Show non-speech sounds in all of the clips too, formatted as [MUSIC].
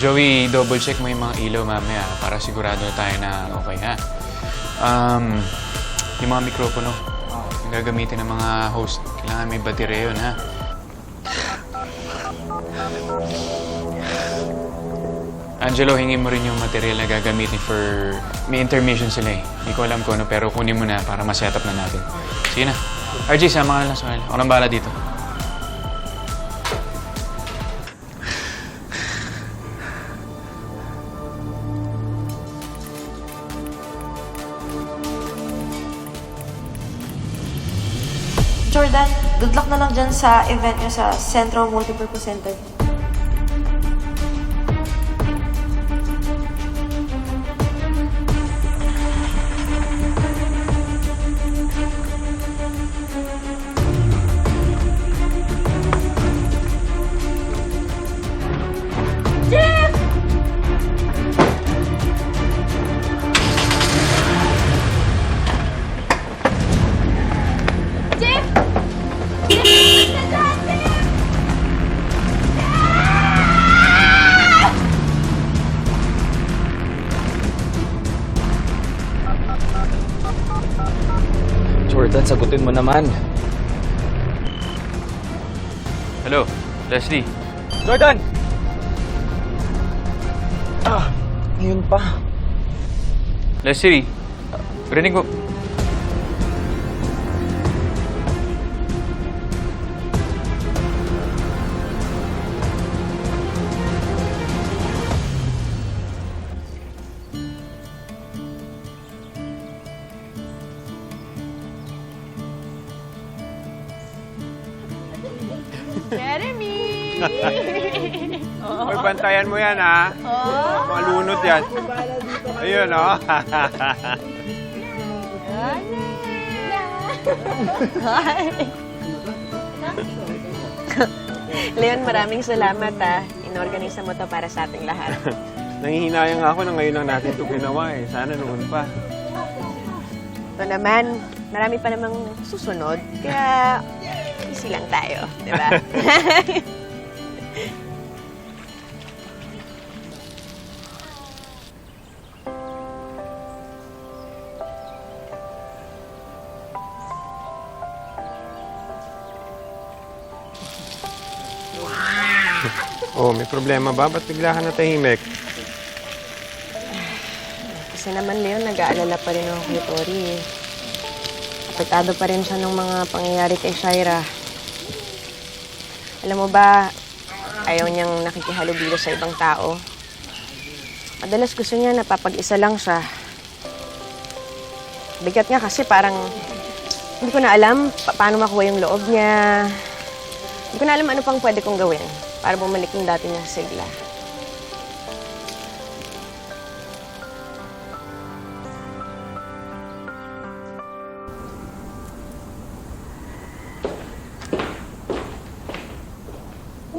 Joey, double check mo yung mga ilaw mamaya para sigurado na tayo na okay ha. Um, yung mga mikropono, yung gagamitin ng mga host, kailangan may baterya yun ha. Angelo, hingin mo rin yung material na gagamitin for... May intermission sila eh. Hindi ko alam kung ano, pero kunin mo na para ma-setup na natin. Sige na. RG, sama ka na lang sa. Ako nang bahala dito. Jordan, good luck na lang dyan sa event nyo sa Central Multipurpose Center. Jordan, sagutin mo naman. Hello, Leslie. Jordan! Ah, ngayon pa. Leslie, rinig ko. Jeremy! [LAUGHS] Hoy, bantayan mo yan, ha? Malunod yan. Ayun, oh. Leon, maraming salamat ah. Inorganisa mo to para sa ating lahat. [LAUGHS] Nangihinayang ako na ngayon lang natin ito ginawa, eh. Sana noon pa. Ito naman, marami pa namang susunod. Kaya, easy lang tayo, di ba? [LAUGHS] Oh, may problema ba? Ba't bigla ka natahimik? Kasi naman, Leon, nag-aalala pa rin ako kay Tori eh. Apektado pa rin siya ng mga pangyayari kay Shaira. Alam mo ba, ayaw niyang nakikihalubilo sa ibang tao. Madalas gusto niya napapag-isa lang siya. Bigat nga kasi parang hindi ko na alam pa- paano makuha yung loob niya. Hindi ko na alam ano pang pwede kong gawin para bumalik yung dati niyang sigla.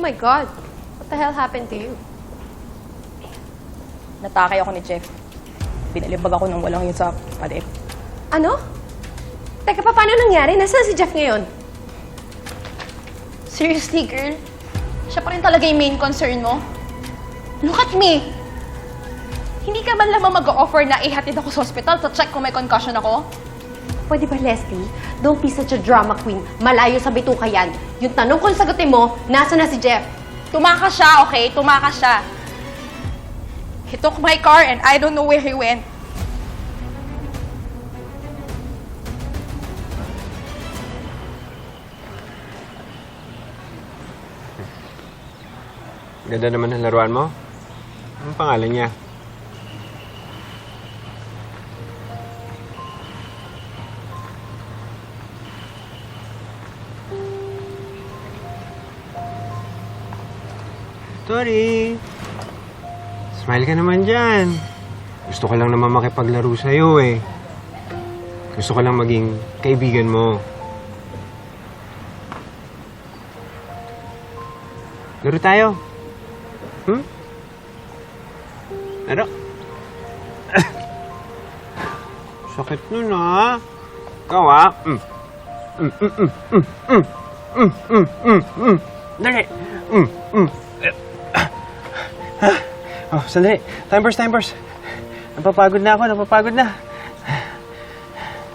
My God! What the hell happened to you? Natakay ako ni Jeff. Pinalibag ako ng walang yun sa palit. Ano? Teka, pa, paano nangyari? Nasaan si Jeff ngayon? Seriously, girl? Siya pa rin talaga yung main concern mo? Look at me! Hindi ka ba lamang mag-offer na ihatid ako sa hospital to check kung may concussion ako? Pwede ba, Leslie? Don't be such a drama queen. Malayo sa bituka yan. Yung tanong kung sagutin mo, nasa na si Jeff? Tumakas siya, okay? Tumakas siya. He took my car and I don't know where he went. Ganda naman ang laruan mo. Anong pangalan niya? Tori! Smile ka naman dyan. Gusto ko lang naman makipaglaro sa'yo eh. Gusto ko lang maging kaibigan mo. Laro tayo. Hmm? Laro. [COUGHS] Sakit nun ah. Ikaw ah. Mm. Mm, mm, mm, mm, mm. Mm, mm, mm. Dali. Mm, mm. Oh, sandali. Timers, timers. Napapagod na ako, napapagod na.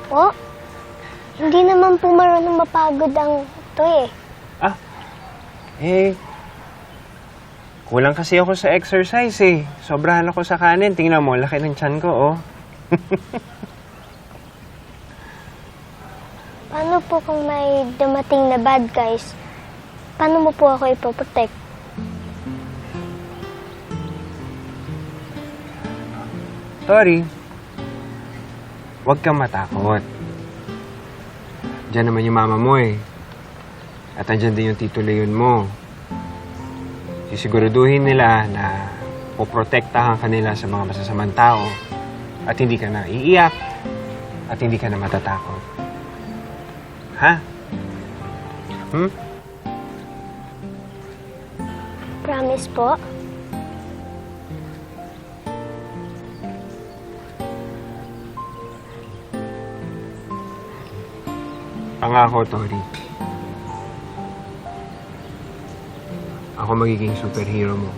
Po? Hindi naman po marunong mapagod ang to eh. Eh, kulang kasi ako sa exercise eh. Sobrahan ako sa kanin. Tingnan mo, laki ng tiyan ko, oh. [LAUGHS] Paano po kung may dumating na bad guys? Paano mo po ako ipoprotect? Tori, huwag kang matakot. Diyan naman yung mama mo eh. At andyan din yung tito Leon mo. Sisiguraduhin nila na poprotektahan ka nila sa mga masasamang tao at hindi ka na iiyak at hindi ka na matatakot. Ha? Hmm? Promise po? Pangako, Tori. Ako magiging superhero mo.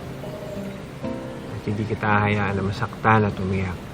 At hindi kita hahayaan na masaktan at umiyak.